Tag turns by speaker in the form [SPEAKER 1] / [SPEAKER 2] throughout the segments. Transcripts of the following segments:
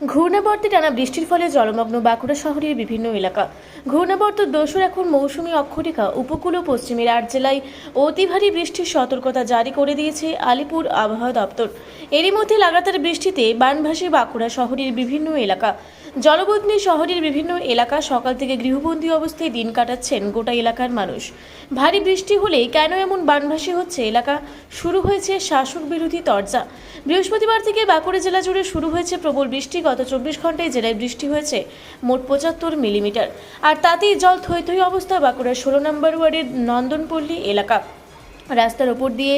[SPEAKER 1] ঘূর্ণাবর্তে টানা বৃষ্টির ফলে জলমগ্ন বাঁকুড়া শহরের বিভিন্ন এলাকা। ঘূর্ণাবর্ত দোসর এখন মৌসুমী অক্ষরিকা উপকূল ও পশ্চিমের আট জেলায় অতি ভারী বৃষ্টির সতর্কতা জারি করে দিয়েছে আলিপুর আবহাওয়া দপ্তর। এরই মধ্যে লাগাতার বৃষ্টিতে বানভাসী বাঁকুড়া শহরের বিভিন্ন এলাকা। জলবন্দী শহরের বিভিন্ন এলাকা সকাল থেকে গৃহবন্দী অবস্থায় দিন কাটাচ্ছেন গোটা এলাকার মানুষ। ভারী বৃষ্টি হলে কেন এমন বানভাসী হচ্ছে এলাকা? শুরু হয়েছে শাসক বিরোধী তরজা। বৃহস্পতিবার থেকে বাঁকুড়া জেলা জুড়ে শুরু হয়েছে প্রবল বৃষ্টি। গত চব্বিশ ঘন্টায় জেলায় বৃষ্টি হয়েছে মোট পঁচাত্তর মিলিমিটার। আর তাতেই জল থই থই অবস্থা বাঁকুড়ার ষোলো নম্বর ওয়ার্ডের নন্দনপল্লী এলাকা। রাস্তার ওপর দিয়ে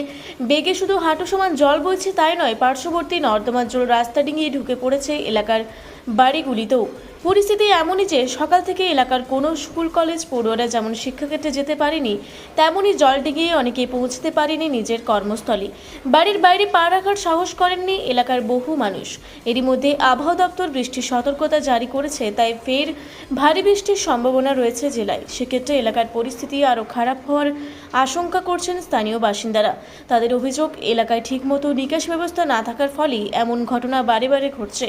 [SPEAKER 1] বেগে শুধু হাঁটু সমান জল বইছে তাই নয়, পার্শ্ববর্তী নর্দমার জল রাস্তা ডিঙিয়ে ঢুকে পড়েছে এলাকার বাড়িগুলিতেও পরিস্থিতি এমনই যে সকাল থেকে এলাকার কোনো স্কুল, কলেজ, পড়ুয়ারা যেমন শিক্ষাক্ষেত্রে যেতে পারেনি, তেমনই জল ডিঙিয়ে অনেকে পৌঁছতে পারেনি নিজের কর্মস্থলে। বাড়ির বাইরে পা রাখার সাহস করেননি এলাকার বহু মানুষ। এরই মধ্যে আবহাওয়া দপ্তর বৃষ্টির সতর্কতা জারি করেছে, তাই ফের ভারী বৃষ্টির সম্ভাবনা রয়েছে জেলায়। সেক্ষেত্রে এলাকার পরিস্থিতি আরও খারাপ হওয়ার আশঙ্কা করছেন স্থানীয় বাসিন্দারা। তাদের অভিযোগ, এলাকায় ঠিকমতো নিকাশ ব্যবস্থা না থাকার ফলেই এমন ঘটনা বারে বারে ঘটছে।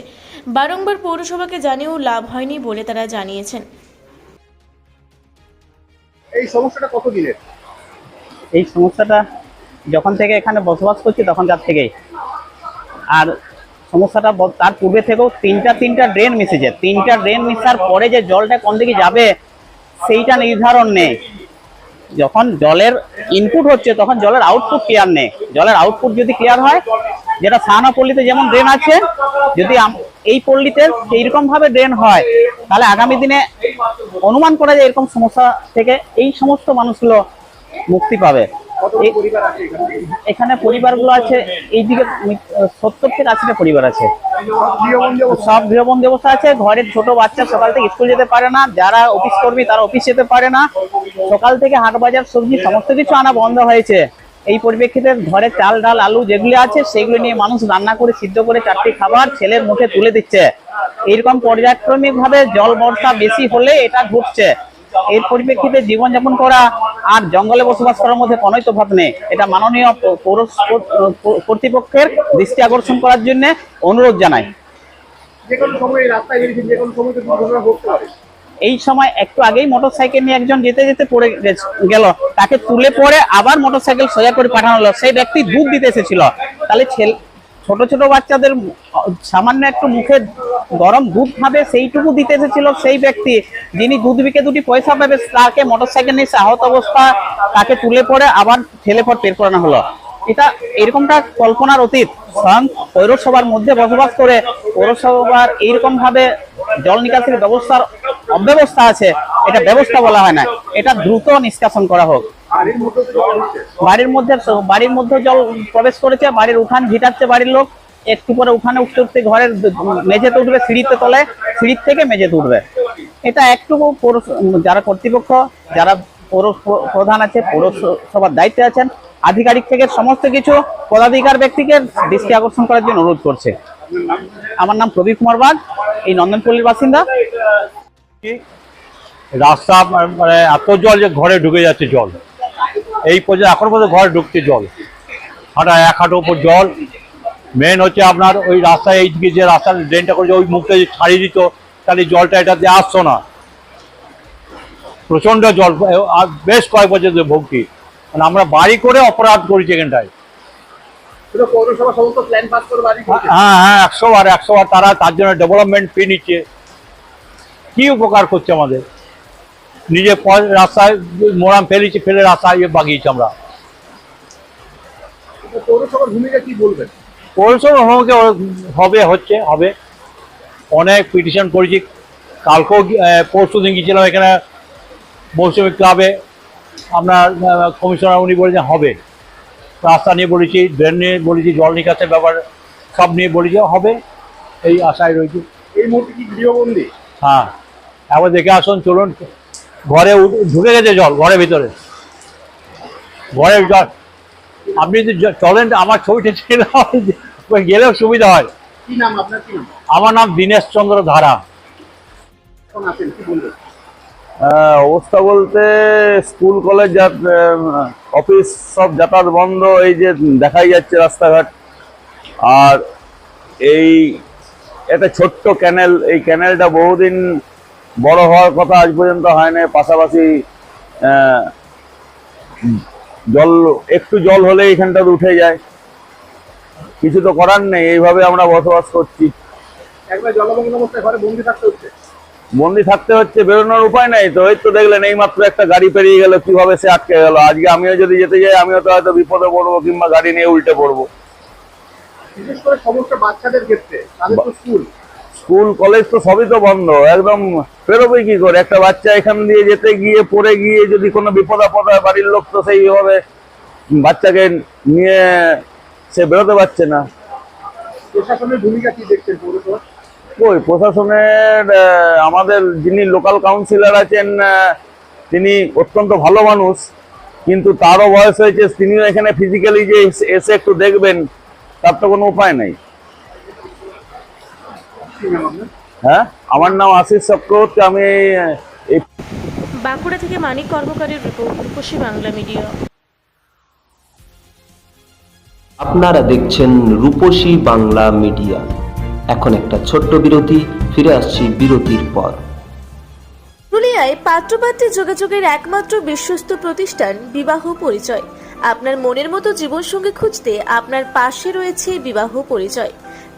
[SPEAKER 1] বারংবার পৌরসভাকে জানিয়েও লাভ হয়নি বলে তারা জানিয়েছেন।
[SPEAKER 2] এই সমস্যাটা কত দিনের?
[SPEAKER 3] এই সমস্যাটা যখন থেকে এখানে বসবাস করছি তখনকার থেকেই। আর সমস্যাটা তার পূর্বে থেকেও তিনটা তিনটা ড্রেন মিশেছে। তিনটা ড্রেন মিশার পরে যে জলটা কোন দিকে যাবে সেইটা নির্ধারণ নেই। যখন জলের ইনপুট হচ্ছে তখন জলের আউটপুট ক্লিয়ার নেই। জলের আউটপুট যদি ক্লিয়ার হয় যেটা সাহানা পল্লীতে যেমন ড্রেন আছে যদি এই পল্লীতে সেইরকম ভাবে ড্রেন হয়, তাহলে আগামী দিনে অনুমান করা যায় এরকম সমস্যা থেকে এই সমস্ত মানুষগুলো মুক্তি পাবে।
[SPEAKER 2] এখানে
[SPEAKER 3] পরিবারগুলো আছে, এইদিকে সত্তর থেকে আশিটা পরিবার আছে।
[SPEAKER 2] সব গৃহবন্দী অবস্থা
[SPEAKER 3] আছে, ঘরের ছোট বাচ্চা সকাল থেকে স্কুল যেতে পারে না, যারা অফিস কর্মী তারা অফিস যেতে পারে না। সকাল থেকে হাট বাজার সবজি, সমস্ত কিছু আনা বন্ধ হয়েছে। এই পরিপ্রেক্ষিতে ঘরে চাল, ডাল, আলু যেগুলো আছে, সেগুলো নিয়ে মানুষ রান্না করে সিদ্ধ করে চারটি খাবার ছেলের মুখে তুলে দিচ্ছে। এইরকম পর্যায়ক্রমিক ভাবে জল বর্ষা বেশি হলে এটা ঘটছে। এর পরিপ্রেক্ষিতে জীবনযাপন করা আর জঙ্গলে বসবাস করার মধ্যে কোনোই তফাৎ নেই। এটা মাননীয় পৌর কর্তৃপক্ষের দৃষ্টি আকর্ষণ করার জন্য অনুরোধ জানাই।
[SPEAKER 2] যে কোনো সময় রাস্তায় যে কোনো সময় দুর্ঘটনা ঘটতে পারে।
[SPEAKER 3] এই সময় একটু আগেই মোটরসাইকেল নিয়ে একজন যেতে যেতে পড়ে গেল। তাকে তুলে পরে আবার মোটরসাইকেল সোজা করে পাঠানো হলো। সেই ব্যক্তি দুধ দিতে এসেছিল। তাহলে ছেলে, ছোট ছোট বাচ্চাদের সামান্য একটু মুখে গরম দুধ খাবে, সেইটুকু দিতে এসেছিল সেই ব্যক্তি। যিনি দুধ বিকে দুটি পয়সা পাবে, তাকে মোটরসাইকেল নিয়ে আহত অবস্থা। তাকে তুলে পরে আবার ঠেলে পর বের করানো হলো। এটা এরকমটা কল্পনার অতীত। স্বয়ং পৌরসভার মধ্যে বসবাস করে পৌরসভার এইরকম ভাবে জল নিকাশের ব্যবস্থার অব্যবস্থা আছে, এটা ব্যবস্থা বলা হয় না। এটা দ্রুত নিষ্কাশন করা হোক। বাড়ির মধ্যে বাড়ির মধ্যে জল প্রবেশ করেছে, বাড়ির উঠান ভিটাচ্ছে বাড়ির লোক। একটু পরে উঠানে উঠতে উঠতে ঘরের মেঝেতে উঠবে, সিঁড়িতে তলে, সিঁড়ির থেকে মেঝেতে উঠবে। এটা একটু যারা কর্তৃপক্ষ, যারা পৌর প্রধান আছে, পৌরসভার দায়িত্বে আছেন, আধিকারিক থেকে সমস্ত কিছু পদাধিকার ব্যক্তিকে দৃষ্টি আকর্ষণ করার জন্য অনুরোধ করছে। আমার নাম প্রদীপ কুমার বাগ, এই নন্দনপল্লীর বাসিন্দা।
[SPEAKER 4] রাস্তা মানে এত জল যে ঘরে ঢুকে যাচ্ছে জল। এই পর্যন্ত এখন পর্যন্ত ঘরে ঢুকছে জল। হাঁটা এক হাঁটু উপর জল। মেন হচ্ছে আপনার ওই রাস্তায় এইদিকে যে রাস্তার ড্রেনটা করেছে ওই মুখটা যে ছাড়িয়ে দিত তাহলে জলটা এটাতে আসতো না। প্রচণ্ড জল। আর বেশ কয়েক বছর ধরে ভক্তি মানে আমরা বাড়ি করে অপরাধ করেছি এখানটায়। হ্যাঁ হ্যাঁ একশো বার একশো বার তারা তার জন্য ডেভেলপমেন্ট ফি নিচ্ছে। কি উপকার করছে আমাদের? নিজে রাস্তায় মোরাম ফেলেছি ফেলে রাস্তায় ইয়ে বাগিয়েছি আমরা।
[SPEAKER 2] পৌরসভার ভূমিকা কি বলবেন?
[SPEAKER 4] পৌরসভা হবে হচ্ছে হবে। অনেক পিটিশন করেছি। কালকেও পরশু দিন গিয়েছিলাম এখানে মৌসুমী ক্লাবে আপনার কমিশনার উনি বলেছেন হবে। রাস্তা নিয়ে বলেছি ড্রেন নিয়ে বলেছি জল নিকাশের ব্যাপার সব নিয়ে বলেছি হবে। এই আশায় রয়েছে।
[SPEAKER 2] এই মুহূর্তে কি গৃহবন্দী?
[SPEAKER 4] হ্যাঁ। একবার দেখে আসুন চলুন। ঘরে ঢুকে গেছে জল ঘরের ভিতরে। ঘরের জল। আপনি যদি চলেন আমার ছবিটা ছিল গেলেও সুবিধা হয়।
[SPEAKER 2] কি নাম আপনার? কি নাম?
[SPEAKER 4] আমার নাম দীনেশ চন্দ্র ধারা।
[SPEAKER 2] এখন
[SPEAKER 5] অবস্থা বলতে স্কুল কলেজ অফিস সব যাতায়াত বন্ধ এই যে দেখাই যাচ্ছে রাস্তাঘাট। আর এই একটা ছোট্ট ক্যানেল এই ক্যানেলটা বহুদিন বড় হওয়ার কথা আজ পর্যন্ত হয় না পাশাপাশি জল একটু জল হলে এখানটা উঠে যায়। কিছু তো করার নেই এইভাবে আমরা বসবাস করছি।
[SPEAKER 2] বন্দি থাকতে হচ্ছে।
[SPEAKER 5] বেরোনোর উপায় নাই তো। এই তো দেখলেন এই মাত্র একটা গাড়ি পেরিয়ে গেল কীভাবে সে আটকে গেল। আজকে আমিও যদি যেতে যাই আমিও তো হয়তো বিপদে পড়ব কিংবা গাড়ি নিয়ে উল্টে পড়ব।
[SPEAKER 2] বিশেষ করে সমস্ত বাচ্চাদের ক্ষেত্রে তাদের তো স্কুল।
[SPEAKER 5] স্কুল কলেজ তো সবই তো বন্ধ। একদম বেরোবে কি করে? একটা বাচ্চা এখান দিয়ে যেতে গিয়ে পড়ে গিয়ে যদি কোনো বিপদ আপদ হয় বাড়ির লোক তো সেইভাবে বাচ্চাকে নিয়ে সে বেরোতে পারছে না।
[SPEAKER 2] প্রশাসনের ভূমিকা কি দেখছেন
[SPEAKER 5] কই প্রশাসনের আমাদের যিনি লোকাল কাউন্সিলর আছেন তিনি অত্যন্ত ভালো মানুষ কিন্তু তারও বয়স হয়েছে তিনিও এখানে ফিজিক্যালি যে এসে- একটু দেখবেন তার তো কোনো উপায় নেই। হ্যাঁ? আমার নাম আশিস চক্রবর্তী আমি
[SPEAKER 1] বাঁকুড়া থেকে মানিক কর্মকারের রিপোর্ট রূপসী বাংলা মিডিয়া।
[SPEAKER 6] আপনারা দেখছেন রূপসী বাংলা মিডিয়া। এখন একটা ছোট্ট বিরতি ফিরে আসছি বিরতির পর।
[SPEAKER 1] পুরুলিয়ায় পাত্রপাত্রী যোগাযোগের একমাত্র বিশ্বস্ত প্রতিষ্ঠান বিবাহ পরিচয়। আপনার মনের মতো জীবনসঙ্গী খুঁজতে আপনার পাশে রয়েছে বিবাহ পরিচয়।